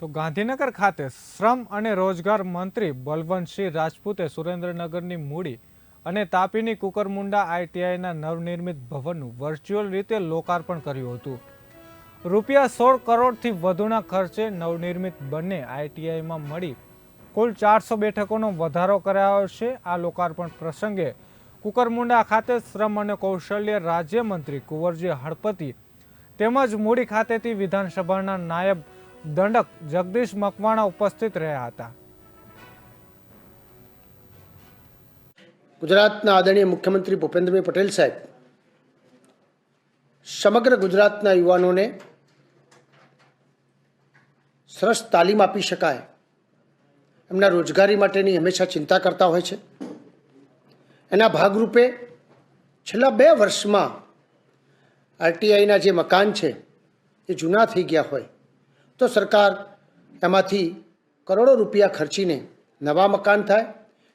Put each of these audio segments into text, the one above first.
તો ગાંધીનગર ખાતે શ્રમ અને રોજગાર મંત્રી બલવંતસિંહ રાજપૂતે સુરેન્દ્રનગરની મૂડી અને તાપીની કુકરમુંડા આઈટીઆઈના નવનિર્મિત ભવનનું વર્ચ્યુઅલ રીતે લોકાર્પણ કર્યું હતું. રૂપિયા સોળ કરોડથી વધુના ખર્ચે નવનિર્મિત બંને આઈટીઆઈમાં મળી કુલ ચારસો બેઠકોનો વધારો કરાયો છે. આ લોકાર્પણ પ્રસંગે કુકરમુંડા ખાતે શ્રમ અને કૌશલ્ય રાજ્યમંત્રી કુંવરજી હળપતિ તેમજ મૂડી ખાતેથી વિધાનસભાના નાયબ દંડક જગદીશ મકવાણા ઉપસ્થિત રહ્યા હતા. ગુજરાતના આદરણીય મુખ્યમંત્રી ભૂપેન્દ્રભાઈ પટેલ સાહેબ, સમગ્ર ગુજરાતના યુવાનોને સરસ તાલીમ આપી શકાય. એમના રોજગારી માટેની હંમેશા ચિંતા કરતા હોય છે. એના ભાગરૂપે છેલ્લા બે વર્ષમાં આરટીઆઈના જે મકાન છે, એ જૂના થઈ ગયા હોય. તો સરકાર એમાંથી કરોડો રૂપિયા ખર્ચીને નવા મકાન થાય.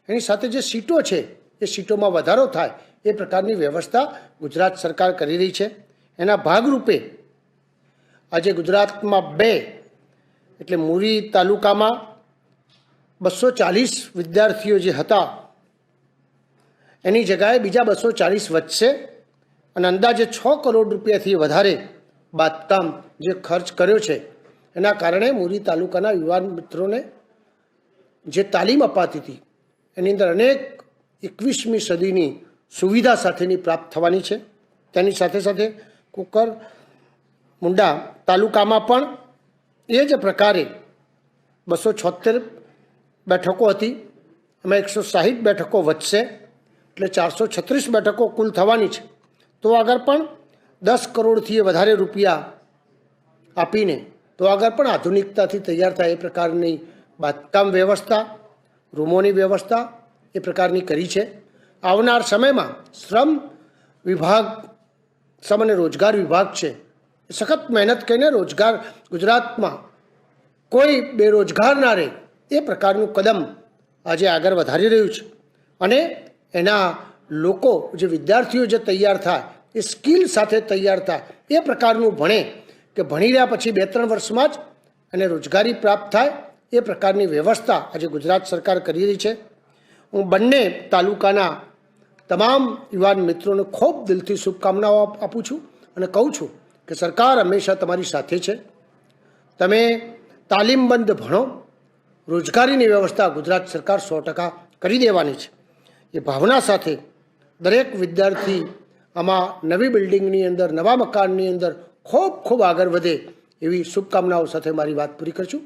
એની સાથે જે સીટો છે, એ સીટોમાં વધારો થાય એ પ્રકારની વ્યવસ્થા ગુજરાત સરકાર કરી રહી છે. એના ભાગરૂપે આજે ગુજરાતમાં બે, એટલે મુરી તાલુકામાં બસો ચાલીસ વિદ્યાર્થીઓ જે હતા, એની જગાએ બીજા બસો ચાલીસ વધશે અને અંદાજે છ કરોડ રૂપિયાથી વધારે બાંધકામ જે ખર્ચ કર્યો છે એના કારણે મોરી તાલુકાના યુવાન મિત્રોને જે તાલીમ અપાતી હતી, એની અંદર અનેક એકવીસમી સદીની સુવિધા સાથેની પ્રાપ્ત થવાની છે. તેની સાથે સાથે કુકર મુંડા તાલુકામાં પણ એ જ પ્રકારે બસો છોતેર બેઠકો હતી. એમાં એકસો સાહીઠ બેઠકો વધશે, એટલે ચારસો છત્રીસ બેઠકો કુલ થવાની છે. તો આગળ પણ દસ કરોડથી વધારે રૂપિયા આપીને તો આગળ પણ આધુનિકતાથી તૈયાર થાય એ પ્રકારની બાંધકામ વ્યવસ્થા, રૂમોની વ્યવસ્થા એ પ્રકારની કરી છે. આવનાર સમયમાં શ્રમ વિભાગ, શ્રમ અને રોજગાર વિભાગ છે. એ સખત મહેનત કરીને રોજગાર ગુજરાતમાં કોઈ બેરોજગાર ના રહે એ પ્રકારનું કદમ આજે આગળ વધારી રહ્યું છે. અને એના લોકો, જે વિદ્યાર્થીઓ જે તૈયાર થાય, એ સ્કિલ સાથે તૈયાર થાય, એ પ્રકારનું ભણે કે ભણી રહ્યા પછી બે ત્રણ વર્ષમાં જ એને રોજગારી પ્રાપ્ત થાય, એ પ્રકારની વ્યવસ્થા આજે ગુજરાત સરકાર કરી રહી છે. હું બંને તાલુકાના તમામ યુવાન મિત્રોને ખૂબ દિલથી શુભકામનાઓ આપું છું અને કહું છું કે સરકાર હંમેશા તમારી સાથે છે. તમે તાલીમબંધ ભણો, રોજગારીની વ્યવસ્થા ગુજરાત સરકાર સો ટકા કરી દેવાની છે. એ ભાવના સાથે દરેક વિદ્યાર્થી આમાં નવી બિલ્ડિંગની અંદર, નવા મકાનની અંદર ખૂબ ખૂબ આગળ વધે એવી શુભકામનાઓ સાથે મારી વાત પૂરી કરું છું.